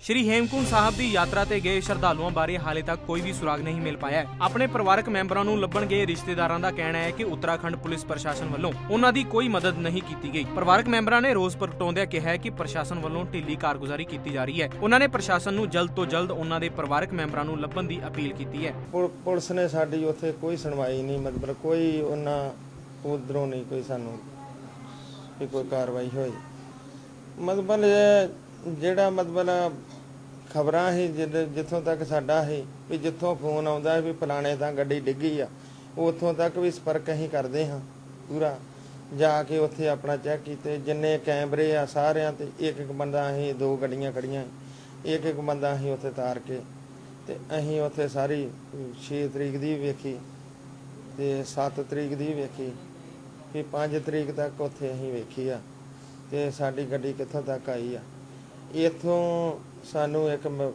ਸ਼੍ਰੀ ਹੇਮਕੁੰਟ ਸਾਹਿਬ ਦੀ ਯਾਤਰਾ ਤੇ ਗਏ ਸ਼ਰਧਾਲੂਆਂ ਬਾਰੇ ਹਾਲੇ ਤੱਕ ਕੋਈ ਵੀ ਸੁਰਾਗ ਨਹੀਂ ਮਿਲ ਪਾਇਆ ਹੈ। ਆਪਣੇ ਪਰਿਵਾਰਕ ਮੈਂਬਰਾਂ ਨੂੰ ਲੱਭਣ ਗਏ ਰਿਸ਼ਤੇਦਾਰਾਂ ਦਾ ਕਹਿਣਾ ਹੈ ਕਿ ਉੱਤਰਾਖੰਡ ਪੁਲਿਸ ਪ੍ਰਸ਼ਾਸਨ ਵੱਲੋਂ ਉਹਨਾਂ ਦੀ ਕੋਈ ਮਦਦ ਨਹੀਂ ਕੀਤੀ ਗਈ। ਪਰਿਵਾਰਕ ਮੈਂਬਰਾਂ ਨੇ ਰੋਸ ਪ੍ਰਗਟਾਉਂਦਿਆਂ ਕਿਹਾ ਹੈ ਕਿ ਪ੍ਰਸ਼ਾਸਨ ਵੱਲੋਂ ਢਿੱਲੀ ਕਾਰਗੁਜ਼ਾਰੀ ਕੀਤੀ ਜਾ ਰਹੀ ਹੈ। ਉਹਨਾਂ ਨੇ ਪ੍ਰਸ਼ਾਸਨ ਨੂੰ ਜਲਦ ਤੋਂ ਜਲਦ ਉਹਨਾਂ ਦੇ ਪਰਿਵਾਰਕ ਮੈਂਬਰਾਂ ਨੂੰ ਲੱਭਣ ਦੀ ਅਪੀਲ ਕੀਤੀ ਹੈ। ਪੁਲਿਸ ਨੇ ਸਾਡੀ ਉੱਥੇ ਕੋਈ ਸੁਣਵਾਈ ਨਹੀਂ, ਮਤਲਬ ਕੋਈ ਉਹਨਾਂ ਉਧਰੋਂ ਨਹੀਂ ਕੋਈ ਸਾਨੂੰ ਕੋਈ ਕਾਰਵਾਈ ਹੋਈ। ਮਤਲਬ ਇਹ ਜਿਹੜਾ ਮਤਲਬ ਖਬਰਾਂ ਹੀ ਜਿੱਥੋਂ ਤੱਕ ਸਾਡਾ ਹੈ ਵੀ ਜਿੱਥੋਂ ਫੋਨ ਆਉਂਦਾ ਹੈ ਵੀ ਫਲਾਣੇ ਤਾਂ ਗੱਡੀ ਡਿੱਗੀ ਆ, ਉੱਥੋਂ ਤੱਕ ਵੀ ਸੰਪਰਕ ਅਸੀਂ ਕਰਦੇ ਹਾਂ ਪੂਰਾ। ਜਾ ਕੇ ਉੱਥੇ ਆਪਣਾ ਚੈੱਕ ਕੀਤੇ, ਜਿੰਨੇ ਕੈਮਰੇ ਆ ਸਾਰਿਆਂ ਤੇ ਇੱਕ ਇੱਕ ਬੰਦਾ ਅਸੀਂ, ਦੋ ਗੱਡੀਆਂ ਖੜੀਆਂ ਇੱਕ ਇੱਕ ਬੰਦਾ ਅਸੀਂ ਉੱਥੇ ਤਾਰ ਕੇ ਤੇ ਅਸੀਂ ਉੱਥੇ ਸਾਰੀ 6 ਤਰੀਕ ਦੀ ਵੀ ਵੇਖੀ ਤੇ 7 ਤਰੀਕ ਦੀ ਵੀ ਵੇਖੀ, ਵੀ 5 ਤਰੀਕ ਤੱਕ ਉੱਥੇ ਅਸੀਂ ਵੇਖੀ ਆ ਤੇ ਸਾਡੀ ਗੱਡੀ ਕਿੱਥੋਂ ਤੱਕ ਆਈ ਆ। ਇਥੋਂ ਸਾਨੂੰ ਇੱਕ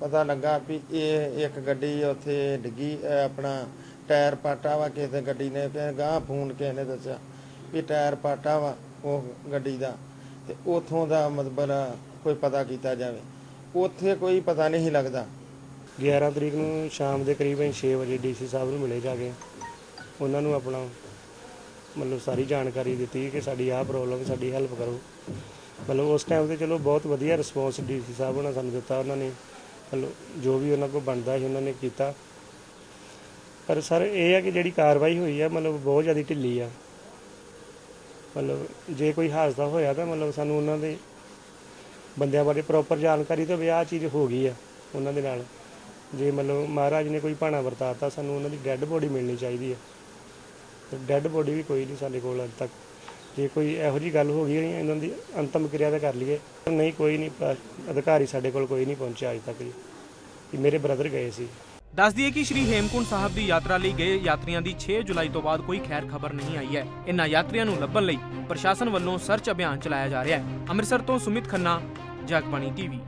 ਪਤਾ ਲੱਗਾ ਵੀ ਇਹ ਇੱਕ ਗੱਡੀ ਉੱਥੇ ਡਿੱਗੀ ਆਪਣਾ ਟਾਇਰ ਪਾਟਾ ਵਾ, ਕਿਸੇ ਗੱਡੀ ਨੇ ਕਿ ਗਾਂ ਫੋਨ ਕਿਸੇ ਨੇ ਦੱਸਿਆ ਵੀ ਟਾਇਰ ਪਾਟਾ ਵਾ ਉਹ ਗੱਡੀ ਦਾ। ਤੇ ਉਥੋਂ ਦਾ ਮਤਲਬ ਕੋਈ ਪਤਾ ਕੀਤਾ ਜਾਵੇ। ਉੱਥੇ ਕੋਈ ਪਤਾ ਨਹੀਂ ਲੱਗਦਾ। 11 ਤਰੀਕ ਨੂੰ ਸ਼ਾਮ ਦੇ ਕਰੀਬਨ ਅਸੀਂ 6 ਵਜੇ ਡੀਸੀ ਸਾਹਿਬ ਨੂੰ ਮਿਲੇ ਜਾ ਕੇ। ਉਹਨਾਂ ਨੂੰ ਆਪਣਾ ਮਤਲਬ ਸਾਰੀ ਜਾਣਕਾਰੀ ਦਿੱਤੀ ਕਿ ਸਾਡੀ ਆਹ ਪ੍ਰੋਬਲਮ ਸਾਡੀ ਹੈਲਪ ਕਰੋ। ਮਤਲਬ ਉਸ ਟਾਈਮ ਤੇ ਚਲੋ ਬਹੁਤ ਵਧੀਆ ਰਿਸਪੌਂਸ ਡੀਸੀ ਸਾਹਿਬ ਉਹਨਾਂ ਸਾਨੂੰ ਦਿੱਤਾ, ਉਹਨਾਂ ਨੇ ਮਤਲਬ ਜੋ ਵੀ ਉਹਨਾਂ ਕੋਲ ਬਣਦਾ ਸੀ ਉਹਨਾਂ ਨੇ ਕੀਤਾ। ਪਰ ਸਰ ਇਹ ਆ ਕਿ ਜਿਹੜੀ ਕਾਰਵਾਈ ਹੋਈ ਆ, ਮਤਲਬ ਬਹੁਤ ਜ਼ਿਆਦਾ ਢਿੱਲੀ ਆ। ਮਤਲਬ ਜੇ ਕੋਈ ਹਾਦਸਾ ਹੋਇਆ ਤਾਂ ਮਤਲਬ ਸਾਨੂੰ ਉਹਨਾਂ ਦੇ ਬੰਦਿਆਂ ਬਾਰੇ ਪ੍ਰੋਪਰ ਜਾਣਕਾਰੀ ਤਾਂ ਵੀ ਆਹ ਚੀਜ਼ ਹੋ ਗਈ ਆ ਉਹਨਾਂ ਦੇ ਨਾਲ। ਜੇ ਮਤਲਬ ਮਹਾਰਾਜ ਨੇ ਕੋਈ ਭਾਣਾ ਵਰਤਾਤਾ, ਸਾਨੂੰ ਉਹਨਾਂ ਦੀ ਡੈੱਡ ਬੋਡੀ ਮਿਲਣੀ ਚਾਹੀਦੀ ਹੈ ਤੇ ਡੈੱਡ ਬੋਡੀ ਵੀ ਕੋਈ ਨਹੀਂ ਸਾਡੇ ਕੋਲ ਅੱਜ ਤੱਕ। ਜੇ ਕੋਈ ਇਹੋ ਜੀ ਗੱਲ ਹੋ ਗਈ ਹੈ, ਇਹਨਾਂ ਦੀ ਅੰਤਮ ਕਿਰਿਆ ਤਾਂ ਕਰ ਲਈਏ। ਨਹੀਂ ਕੋਈ ਨਹੀਂ ਅਧਿਕਾਰੀ ਸਾਡੇ ਕੋਲ ਕੋਈ ਨਹੀਂ ਪਹੁੰਚਿਆ ਅੱਜ ਤੱਕ ਜੀ। ਮੇਰੇ ਬ੍ਰਦਰ ਗਏ ਸੀ। ਦੱਸ ਦਈਏ ਕਿ ਸ਼੍ਰੀ ਹੇਮਕੁੰਟ ਸਾਹਿਬ ਦੀ ਯਾਤਰਾ ਲਈ ਗਏ ਯਾਤਰੀਆਂ ਦੀ 6 ਜੁਲਾਈ ਤੋਂ ਬਾਅਦ ਕੋਈ ਖੈਰ ਖਬਰ ਨਹੀਂ ਆਈ ਹੈ। ਇਨ੍ਹਾਂ ਯਾਤਰੀਆਂ ਨੂੰ ਲੱਭਣ ਲਈ ਪ੍ਰਸ਼ਾਸਨ ਵੱਲੋਂ ਸਰਚ ਅਭਿਆਨ ਚਲਾਇਆ ਜਾ ਰਿਹਾ ਹੈ। ਅੰਮ੍ਰਿਤਸਰ ਤੋਂ ਸੁਮਿਤ ਖੰਨਾ ਜਗਬਾਣੀ ਟੀਵੀ।